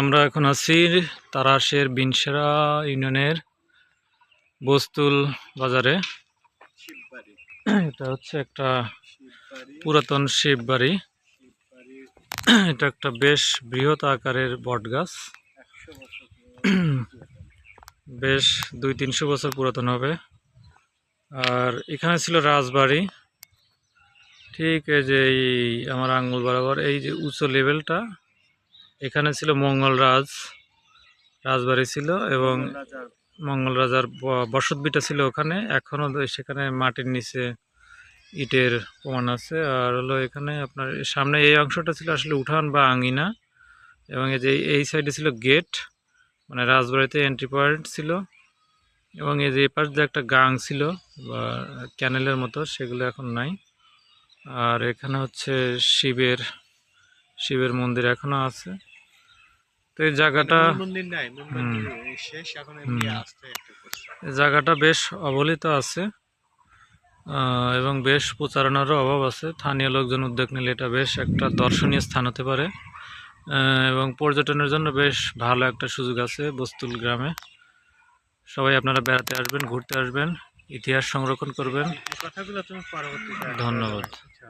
আমরা এখন আছি তারাশের বিনসেরা ইউনিয়নের বস্তুল বাজারে। এটা হচ্ছে একটা পুরাতন শিব বাড়ি এটা একটা বেশ বৃহৎ আকারের বট গাছ। বেশ দুই তিনশো বছর পুরাতন হবে। আর এখানে ছিল রাজবাড়ি। ঠিক এই যে আমার আঙ্গুল বরাবর, এই যে উঁচু লেভেলটা এখানে ছিল মঙ্গলরাজ রাজবাড়ি ছিল এবং মঙ্গল রাজার ব- বসতভিটা ছিল ওখানে। এখনও সেখানে মাটির নিচে ইটের প্রমাণ আছে। আর হলো এখানে আপনার সামনে এই অংশটা ছিল আসলে উঠান বা আঙিনা এবং এই যে এই সাইডে ছিল গেট মানে রাজবাড়িতে এন্ট্রি পয়েন্ট ছিল এবং এই যে এই পাশ দিয়ে একটা গাং ছিল বা ক্যানেলের মতো সেগুলো এখন নাই। আর এখানে হচ্ছে শিবের শিবের মন্দির এখনও আছে। তো এই জায়গাটা এই জায়গাটা বেশ অবহেলিত আছে এবং বেশ প্রচারণারও অভাব আছে। স্থানীয় লোকজন উদ্যোগ নিলে এটা বেশ একটা দর্শনীয় স্থান হতে পারে এবং পর্যটনের জন্য বেশ ভালো একটা সুযোগ আছে বস্তুল গ্রামে। সবাই আপনারা বেড়াতে আসবেন ঘুরতে আসবেন ইতিহাস সংরক্ষণ করবেন। ধন্যবাদ। আচ্ছা।